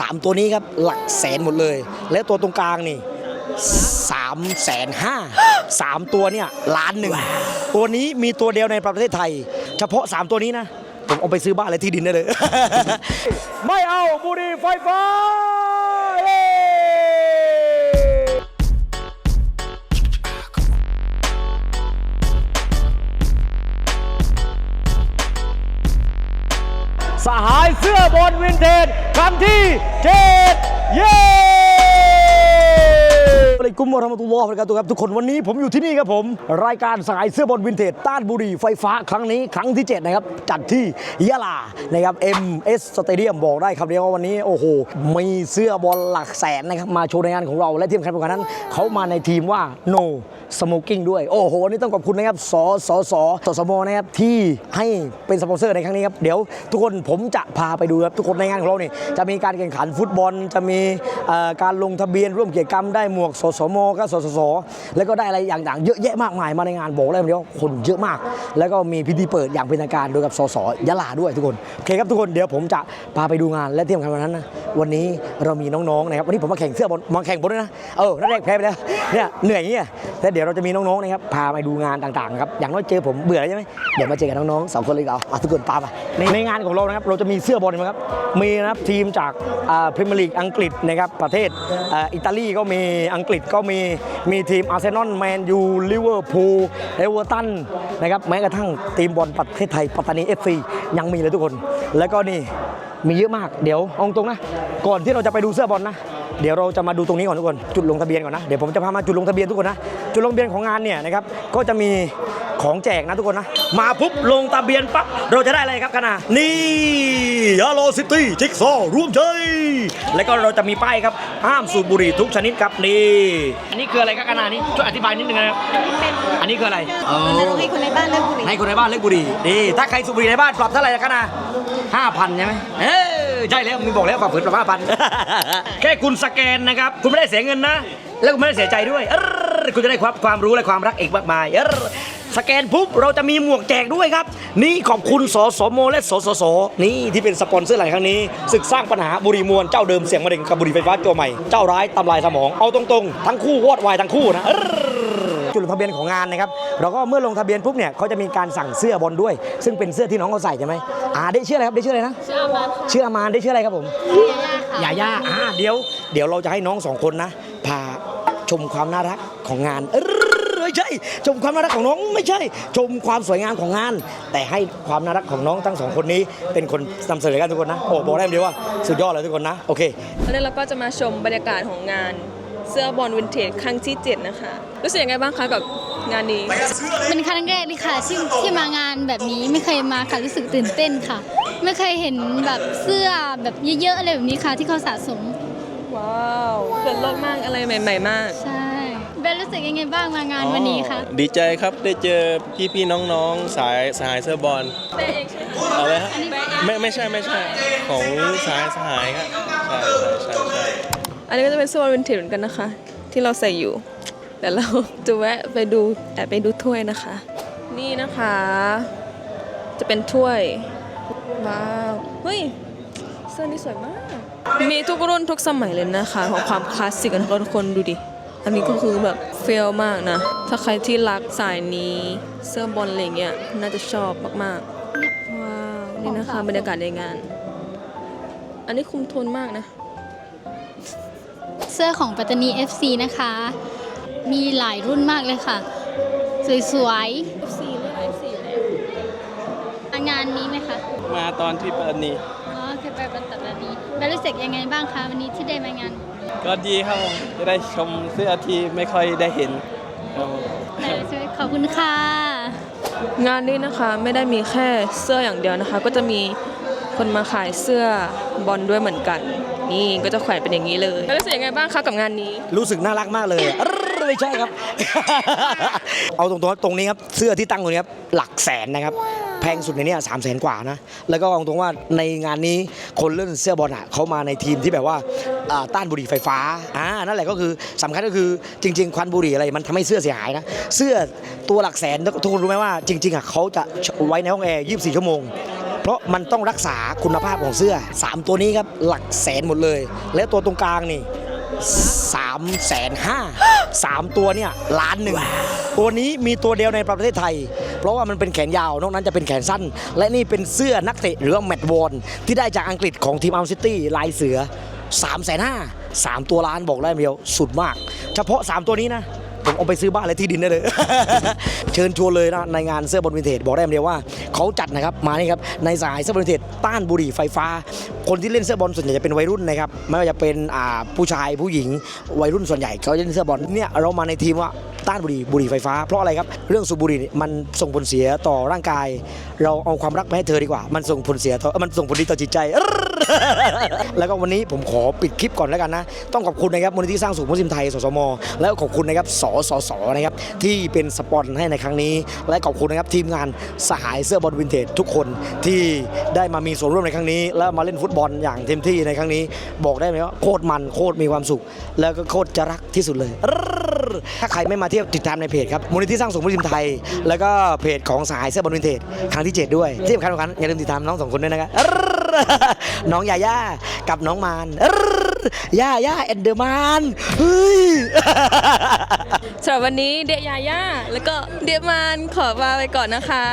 สามตัวนี้ครับหลักแสนหมดเลย และตัวตรงกลางนี่สามแสนห้าสามตัวเนี่ยล้านหนึ่งตัวนี้มีตัวเดียวในประเทศไทย เฉพาะสามตัวนี้นะ ผมเอาไปซื้อบ้านและที่ดินได้เลย ไม่เอาบุหรี่ไฟฟ้า สหายเสื้อบอลวินเทจครั้งที่เจ็ดเย้อะลัยกุมวรมตุลลอฮ์วะบะเระกาตุฮ์ครับทุกคนวันนี้ผมอยู่ที่นี่ครับผม รายการสายเสื้อบอลวินเทจต้านบุรีไฟฟ้าครั้งนี้ครั้งที่ 7 นะครับ จัดที่ยะลานะครับ MS Stadium บอกได้ครับเดียวว่าวันนี้โอ้โห มีเสื้อบอลหลักแสนนะครับ มาโชว์ในงานของเราและที่สำคัญกว่านั้นเขามาในทีมว่า no smoking ด้วย โอ้โหวันนี่ต้องขอบคุณนะครับสสสสสมนะครับที่ให้เป็นสปอนเซอร์ในครั้งนี้ครับ เดี๋ยวทุกคนผมจะพาไปดูครับ ทุกคนในงานของเราเนี่ยจะมีการแข่งขันฟุตบอล จะมีการลงทะเบียนร่วมกิจกรรมได้หมวกสสมก็สสสแล้วก็ได้อะไรอย่างๆเยอะแยะมากมายมาในงานบอกเลยเดียวคนเยอะมาก แล้วก็มีพิธีเปิดอย่างเป็นทางการโดยกับสสยะลาด้วยทุกคนโอเคครับทุกคนเดี๋ยวผมจะพาไปดูงานและเที่สำคัญวันนั้นนะวันนี้เรามีน้องๆนะครับวันนี้ผมมาแข่งเสื้อบอลมาแข่งบอลด้วยนะเออนัดแรกแพ้ไปแล้วเนี่ยเหนื่อยอย่างเงี้ยแต่เดี๋ยวเราจะมีน้องๆนะครับพาไปดูงานต่างๆครับอย่างน้อยเจอผมเบื่อแล้วใช่ไหมเดี๋ยวมาเจอกับน้องๆสองคนเลยเอาอะทุกคนตามมาในงานของเรานะครับเราจะมีเสื้อบอลนะครับมีนะครับทีมจากพรีเมียร์ลีกอังกฤษนะครับประเทศอิตาลีก็มีอังกฤษก็มีมีทีมอาร์เซนอลแมนยูลิเวอร์พูลเอเวอร์ตันนะครับแม้กระทั่งทีมบอลประเทศไทยปัตตานีเอฟซียังมีเลยทุกคน แล้วก็นี่มีเยอะมากเดี๋ยวเอาตรงนะก่อนที่เราจะไปดูเสื้อบอลนะ เดี๋ยวเราจะมาดูตรงนี้ก่อนทุกคนจุดลงทะเบียนก่อนนะเดี๋ยวผมจะพามาจุดลงทะเบียนทุกคนนะจุดลงทะเบียนของงานเนี่ยนะครับก็จะมี ของแจกนะทุกคนนะ มาปุ๊บลงทะเบียนปั๊บเราจะได้อะไรครับคณะนี่ยาโลซิตี้จิ๊กซอว์ร่วมใจแล้วก็เราจะมีป้ายครับห้ามสูบบุหรี่ทุกชนิดครับนี่อันนี้คืออะไรครับคณะนี้ช่วยอธิบายนิดนึงนะครับอันนี้คืออะไรให้คนในบ้านเลิกบุหรี่ให้คนในบ้านเลิกบุหรี่ดีถ้าใครสูบบุหรี่ในบ้านปรับเท่าไหร่กันนะห้าพันใช่ไหมเออใช่แล้วมึงบอกแล้วปรับฝืนปรับห้าพันแค่คุณสแกนนะครับคุณไม่ได้เสียเงินนะ แล้วคุณไม่ได้เสียใจด้วยเออคุณจะได้ความความรู้และความรักอีกมากมายเออ สแกนปุ๊บเราจะมีหมวกแจกด้วยครับ นี่ขอบคุณสสมและสสสนี่ที่เป็นสปอนเซอร์หลายครั้งนี้ศึกสร้างปัญหาบุหรี่มวลเจ้าเดิมเสียงมะเร็งกับบุหรี่ไฟฟ้าตัวใหม่เจ้าร้ายทำลายสมองเอาตรงๆ ทั้งคู่วอดวายทั้งคู่นะเออจุดลงทะเบียนของงานนะครับเราก็เมื่อลงทะเบียนปุ๊บเนี่ยเขาจะมีการสั่งเสื้อบอลด้วย ซึ่งเป็นเสื้อที่น้องเขาใส่ใช่ไหมอ่าได้ชื่ออะไรครับได้ชื่ออะไรนะชื่ออามาชื่ออามานได้ชื่ออะไรครับผมยาย่าค่ะยาย่าอ่าเดี๋ยว เดี๋ยวเราจะให้น้องสองคนนะพาชมความน่ารักของงานเออไม่ใช่ชมความน่ารักของน้องไม่ใช่ ชมความสวยงามของงาน แต่ให้ความน่ารักของน้องทั้งสองคนนี้ เป็นคนนำเสนอกันทุกคนนะโอ้บอกได้เลยว่าสุดยอดเลยทุกคนนะโอเคแล้วเราก็จะมาชมบรรยากาศของงานเสื้อบอลวินเทจครั้งที่ 7 นะคะ รู้สึกยังไงบ้างคะกับงานนี้เป็นครั้งแรกเลยค่ะที่ที่มางานแบบนี้ไม่เคยมาค่ะรู้สึกตื่นเต้นค่ะ ไม่เคยเห็นแบบเสื้อแบบเยอะๆอะไรแบบนี้ค่ะที่เขาสะสม ว้าวเปิดโลกมากอะไรใหม่ ๆ มากใช่ เบลรู้สึกยังไงบ้างมางานวันนี้คะ ดีใจครับได้เจอพี่ๆน้องๆ สายสหายเสื้อบอลเป๊ะเองใช่ไหมอะไรฮะไม่ไม่ใช่ไม่ใช่ของสหายสหายครับใช่ใช่ใช่ใช่อันนี้ก็จะเป็นเสื้อบอลวินเทจเหมือนกันนะคะ ที่เราใส่อยู่แต่เราจะแวะไปดูแอบไปดูถ้วยนะคะ นี่นะคะ จะเป็นถ้วยว้าวเฮ้ยเสื้อนี้สวยมาก มีทุกรุ่นทุกสมัยเลยนะคะ ของความคลาสสิกกันทุกคนดูดิ อันนี้ก็คือแบบเฟลมากนะ ถ้าใครที่รักสายนี้เสื้อบอลอะไรเงี้ยน่าจะชอบมากๆ ว้าว นี่นะคะบรรยากาศในงาน อันนี้คุมโทนมากนะ เสื้อของปัตตานี FC นะคะ มีหลายรุ่นมากเลยค่ะ สวย F4 เลือก F4 อยู่แล้วๆมางานนี้ไหมคะ มาตอนที่ปัตตานี อ๋อเคยไปปัตตานีเบลรู้สึกยังไงบ้างคะวันนี้ที่ได้มางาน ก็ดีครับผมจะได้ชมเสื้อที่ไม่ค่อยได้เห็นครับผมได้ช่วยขอบคุณค่ะ งานนี้นะคะไม่ได้มีแค่เสื้ออย่างเดียวนะคะ ก็จะมีคนมาขายเสื้อบอลด้วยเหมือนกัน นี่ก็จะแขวนเป็นอย่างนี้เลยแล้วรู้สึกยังไงบ้างคะกับงานนี้ รู้สึกน่ารักมากเลยอะไม่ใช่ครับ เอาตรงๆตรงนี้ครับ เสื้อที่ตั้งตรงนี้ครับ หลักแสนนะครับ แพงสุดในนี้สามแสนกว่านะ แล้วก็เอาตรงว่าในงานนี้คนเล่นเสื้อบอลอะเขามาในทีมที่แบบว่าต้านบุหรี่ไฟฟ้าอ่านั่นแหละก็คือสำคัญก็คือจริง ๆ ควันบุหรี่อะไรมันทำให้เสื้อเสียหายนะ เสื้อตัวหลักแสนทุกคนรู้ไหมว่าจริงๆอะเขาจะไว้ในห้องแอร์24 ชั่วโมงเพราะมันต้องรักษาคุณภาพของเสื้อ 3 ตัวนี้ครับหลักแสนหมดเลย และตัวตรงกลางนี่สามแสนห้าสามตัวเนี่ยล้านหนึ่ง ตัวนี้มีตัวเดียวในประเทศไทย เพราะว่ามันเป็นแขนยาวนอกนั้นจะเป็นแขนสั้น และนี่เป็นเสื้อนักเตะหรือว่าแมตวอนที่ได้จากอังกฤษของทีมอัลซิตี้ลายเสือ3ามแสนห้าสามตัวล้านบอกได้เดียวสุดมาก เฉพาะ 3 ตัวนี้นะ ผมเอาไปซื้อบ้านและที่ดินได้เลย เชิญชวนเลยนะในงานเสื้อบอลวินเทจบอกได้คำเดียวว่าเขาจัดนะครับมานี่ครับในสายเสื้อบอลวินเทจต้านบุหรี่ไฟฟ้า คนที่เล่นเสื้อบอลส่วนใหญ่จะเป็นวัยรุ่นนะครับไม่ว่าจะเป็นผู้ชายผู้หญิงวัยรุ่นส่วนใหญ่เขาเล่นเสื้อบอลเนี่ยเรามาในทีมว่าต้านบุหรี่บุหรี่ไฟฟ้าเพราะอะไรครับเรื่องสูบบุหรี่มันส่งผลเสียต่อร่างกาย เราเอาความรักมาให้เธอดีกว่า มันส่งผลเสียต่อมันส่งผลดีต่อจิตใจ แล้วก็วันนี้ผมขอปิดคลิปก่อนแล้วกันนะ ต้องขอบคุณนะครับมูลนิธิสร้างสุขมุสลิมไทยสสม แล้วขอบคุณนะครับสสสนะครับที่เป็นสปอนให้ในครั้งนี้ และขอบคุณนะครับทีมงานสหายเสื้อบอลวินเทจทุกคนที่ได้มามีส่วนร่วมในครั้งนี้ แล้วมาเล่นฟุตบอลอย่างเต็มที่ในครั้งนี้ บอกได้ไหมว่าโคตรมันโคตรมีความสุข แล้วก็โคตรจะรักที่สุดเลยถ้าใครไม่มาเที่ยวติดตามในเพจครับมูลนิธิสร้างสุขมุสลิมไทย แล้วก็เพจของสหายเสื้อบอลวินเทจครั้งที่ 7 ด้วย ที่สำคัญสำคัญอย่าลืมติดตามน้องสองคนด้วยนะครับ น้องยาย่ากับน้องมานย่าย่าแอนเดอร์มานเฮ้ยสำหรับวันนี้เดียยาย่าแล้วก็เดียมานขอลาไปก่อนนะคะ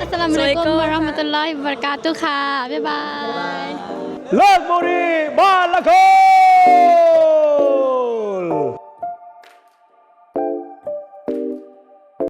อัสสลามุอะลัยกุมวะเราะห์มะตุลลอฮิวะบะเราะกาตุฮ์ค่ะ บ๊ายบายเลิกบุหรีบ้านละคน